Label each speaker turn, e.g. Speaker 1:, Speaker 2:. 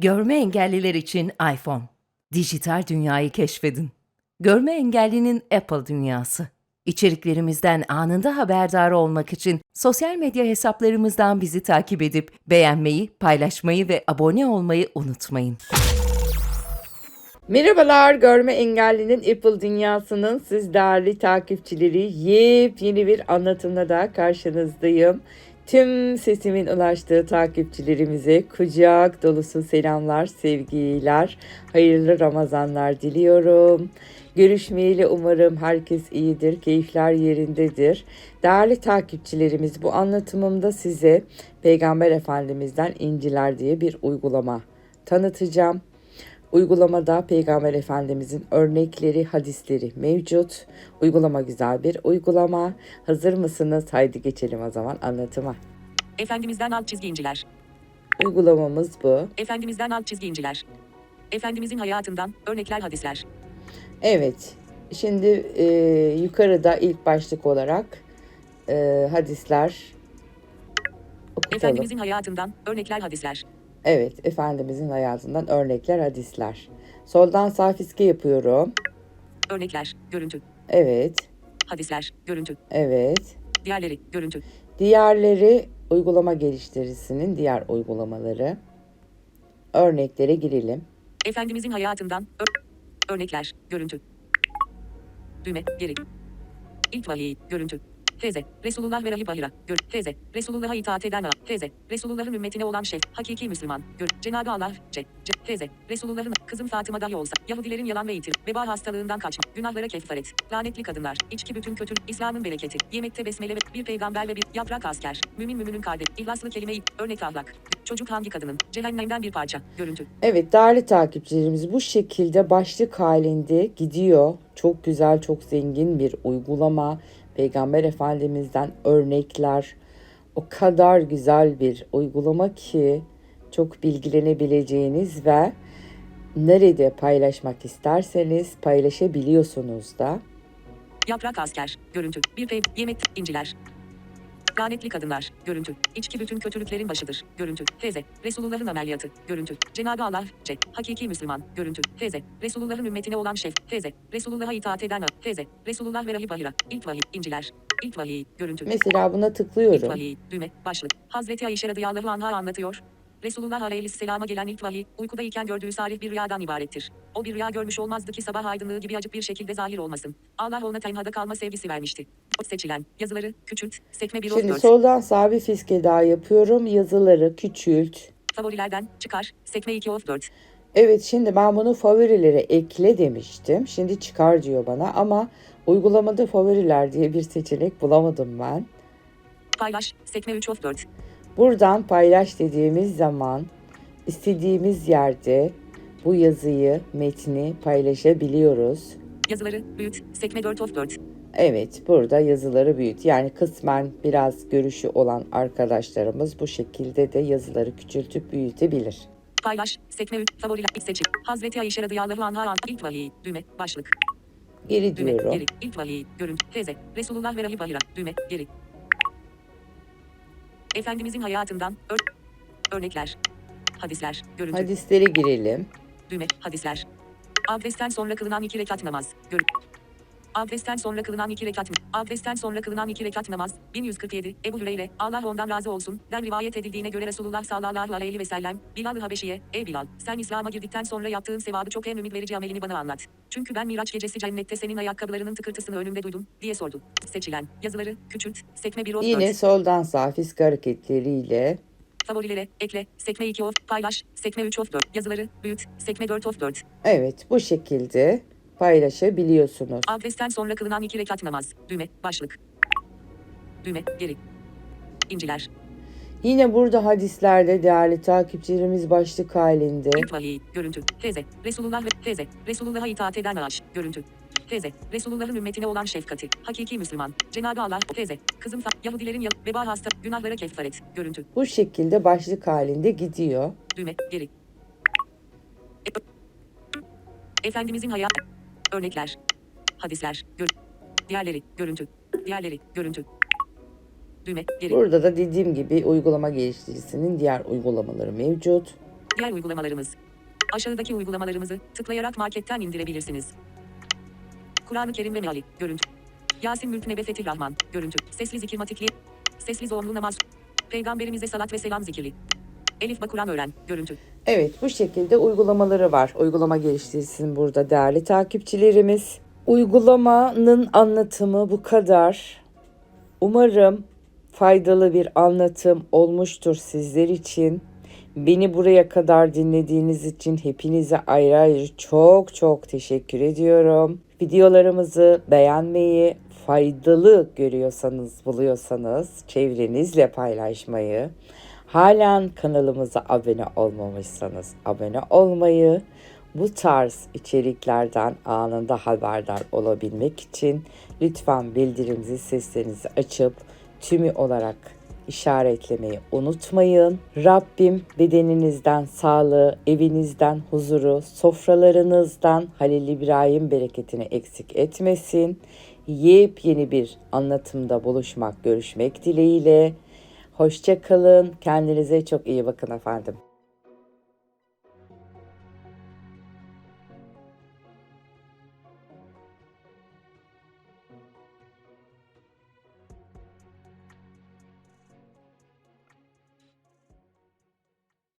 Speaker 1: Görme engelliler için iPhone. Dijital dünyayı keşfedin. Görme engellinin Apple dünyası. İçeriklerimizden anında haberdar olmak için sosyal medya hesaplarımızdan bizi takip edip beğenmeyi, paylaşmayı ve abone olmayı unutmayın.
Speaker 2: Merhabalar, Görme Engelli'nin Apple Dünyası'nın siz değerli takipçileri yepyeni bir anlatımla da karşınızdayım. Tüm sesimin ulaştığı takipçilerimize kucak dolusu selamlar, sevgiler, hayırlı Ramazanlar diliyorum. Görüşmeyeli umarım herkes iyidir, keyifler yerindedir. Değerli takipçilerimiz bu anlatımımda size Peygamber Efendimiz'den İnciler diye bir uygulama tanıtacağım. Uygulamada Peygamber Efendimizin örnekleri, hadisleri mevcut. Uygulama güzel bir uygulama. Hazır mısınız? Haydi geçelim o zaman anlatıma.
Speaker 3: Efendimiz'den alt çizgi inciler.
Speaker 2: Uygulamamız bu.
Speaker 3: Efendimiz'den alt çizgi inciler. Efendimizin hayatından örnekler hadisler.
Speaker 2: Evet. Şimdi e, yukarıda ilk başlık olarak e, hadisler okutalım.
Speaker 3: Efendimizin hayatından örnekler hadisler.
Speaker 2: Evet, Efendimizin hayatından örnekler, hadisler. Soldan sağ fiske yapıyorum.
Speaker 3: Örnekler, görüntü.
Speaker 2: Evet,
Speaker 3: Hadisler, görüntü.
Speaker 2: evet.
Speaker 3: Diğerleri, görüntü.
Speaker 2: Diğerleri uygulama geliştiricisinin diğer uygulamaları. Örneklere girelim.
Speaker 3: Efendimizin hayatından ör- örnekler, görüntü. Düğme, geri. İlk vahiy, görüntü. Teze, Resulullah ve Rahip Ahira. Gör, teze, Resulullah'a itaat eden A. Teze, Resulullah'ın ümmetine olan şef, hakiki Müslüman. Gör, Cenab-ı Allah, C. C. Teze, Resulullah'ın kızım Fatıma dahi olsa, Yahudilerin yalan ve itir, veba hastalığından kaçma, günahlara kefaret, lanetli kadınlar, içki bütün kötü, İslam'ın bereketi, yemekte besmele ve bir peygamber ve bir yaprak asker, mümin müminin kardeş, ihlaslı kelime-i, örnek ahlak. Çocuk hangi kadının, cehennemden bir parça, görüntü.
Speaker 2: Evet değerli takipçilerimiz bu şekilde başlık halinde gidiyor. Çok güzel, çok zengin bir uygulama. Peygamber Efendimiz'den örnekler. O kadar güzel bir uygulama ki çok bilgilenebileceğiniz ve nerede paylaşmak isterseniz paylaşabiliyorsunuz da.
Speaker 3: Yaprak asker, görüntü. Bir pev, yemek, inciler. Lanetli kadınlar, görüntü. İçki bütün kötülüklerin başıdır, görüntü. Teze, Resulullah'ın ameliyatı, görüntü. Cenab-ı Allah, C. Hakiki Müslüman, görüntü. Teze, Resulullah'ın ümmetine olan şef, teze. Resulullah'a itaat eden. Teze, Resulullah ve Rahip Ahira. İlk vahiy, inciler. İlk vahiy, görüntü.
Speaker 2: Mesela buna
Speaker 3: İlk
Speaker 2: tıklıyorum.
Speaker 3: vahiy, düğme, başlık. Hazreti Ayşe radıyallahu anha anlatıyor. Resulullah aleyhisselama gelen ilk vahiy, uykudayken gördüğü sarih bir rüyadan ibarettir. O bir rüya görmüş olmazdı ki sabah aydınlığı gibi acık bir şekilde zahir olmasın. Allah ona tenhada kalma sevgisi vermişti. O seçilen, yazıları, küçült, sekme bir
Speaker 2: Şimdi soldan bir fiske daha yapıyorum. Yazıları küçült.
Speaker 3: Favorilerden, çıkar, sekme 2 of 4.
Speaker 2: Evet şimdi ben bunu favorilere ekle demiştim. Şimdi çıkar diyor bana ama uygulamada favoriler diye bir seçenek bulamadım ben.
Speaker 3: Paylaş, sekme 3 of 4.
Speaker 2: Buradan paylaş dediğimiz zaman istediğimiz yerde bu yazıyı, metni paylaşabiliyoruz.
Speaker 3: Yazıları, büyüt, sekme 4 of 4.
Speaker 2: Evet, burada yazıları büyüt. Yani kısmen biraz görüşü olan arkadaşlarımız bu şekilde de yazıları küçültüp büyütebilir.
Speaker 3: Paylaş, sekme 3, favoriler, ilk seçim. Hazreti Ayşe radıyallahu anha an, ilk vahiy, düğme, başlık.
Speaker 2: Geri
Speaker 3: Düğme,
Speaker 2: diyorum.
Speaker 3: geri, ilk vahiy, görüntü, teze, Resulullah ve Rahip Ahira, düğme, geri. Efendimizin hayatından, ör, örnekler, hadisler, görüntü,
Speaker 2: Hadislere girelim.
Speaker 3: düğme, hadisler. Abdestten sonra kılınan iki rekat namaz, görüntü. Abdestten sonra kılınan iki rekat, abdestten sonra kılınan iki rekat namaz, 1147, Ebu Hüreyre, Allah ondan razı olsun, den rivayet edildiğine göre Resulullah sallallahu aleyhi ve sellem, Bilal-ı Habeşi'ye, ey Bilal, sen İslam'a girdikten sonra yaptığın sevabı çok en ümit verici amelini bana anlat. Çünkü ben Miraç gecesi cennette senin ayakkabılarının tıkırtısını önümde duydum, diye sordu. Seçilen, yazıları, küçült, sekme 1 of
Speaker 2: Yine
Speaker 3: 4.
Speaker 2: soldan sağ fiske hareketleriyle
Speaker 3: Favorilere, ekle, sekme 2 of, paylaş, sekme 3 of 4, yazıları, büyüt, sekme 4 of 4.
Speaker 2: evet bu şekilde paylaşabiliyorsunuz.
Speaker 3: Abdestten sonra kılınan iki rekat namaz. Düğme, başlık. Düğme, geri. İnciler.
Speaker 2: Yine burada hadislerde değerli takipçilerimiz başlık halinde
Speaker 3: İlk vahiy, görüntü. Teze, Resulullah ve teze, Resulullah'a itaat eden ağaç, görüntü. Teze, Resulullah'ın ümmetine olan şefkati, hakiki Müslüman. Cenab-ı Allah, teze, kızım Yahudilerin yal, veba hasta, günahlara kefaret, görüntü.
Speaker 2: bu şekilde başlık halinde gidiyor.
Speaker 3: Düğme, geri. E- Efendimizin hayatı. Örnekler. Hadisler, gör. Diğerleri, görüntü. Diğerleri, görüntü. Düğme, geri.
Speaker 2: Burada da dediğim gibi uygulama geliştiricisinin diğer uygulamaları mevcut.
Speaker 3: Diğer uygulamalarımız. Aşağıdaki uygulamalarımızı tıklayarak marketten indirebilirsiniz. Kur'an-ı Kerim ve Meali. Görüntü. Yasin Mülk Nebe Fetih Rahman. Görüntü. Sesli zikir matikli. Sesli zorunlu namaz. Peygamberimize salat ve selam zikirli. Elif Bakuran öğren. Görüntü.
Speaker 2: Evet bu şekilde uygulamaları var. Uygulama geliştirsin burada değerli takipçilerimiz. Uygulamanın anlatımı bu kadar. Umarım faydalı bir anlatım olmuştur sizler için. Beni buraya kadar dinlediğiniz için hepinize ayrı ayrı çok çok teşekkür ediyorum. Videolarımızı beğenmeyi, faydalı görüyorsanız, buluyorsanız çevrenizle paylaşmayı, halen kanalımıza abone olmamışsanız abone olmayı, bu tarz içeriklerden anında haberdar olabilmek için lütfen bildirimzi seslerinizi açıp tümü olarak işaretlemeyi unutmayın. Rabbim bedeninizden sağlığı, evinizden huzuru, sofralarınızdan Halil İbrahim bereketini eksik etmesin. Yepyeni bir anlatımda buluşmak, görüşmek dileğiyle. Hoşça kalın. Kendinize çok iyi bakın efendim.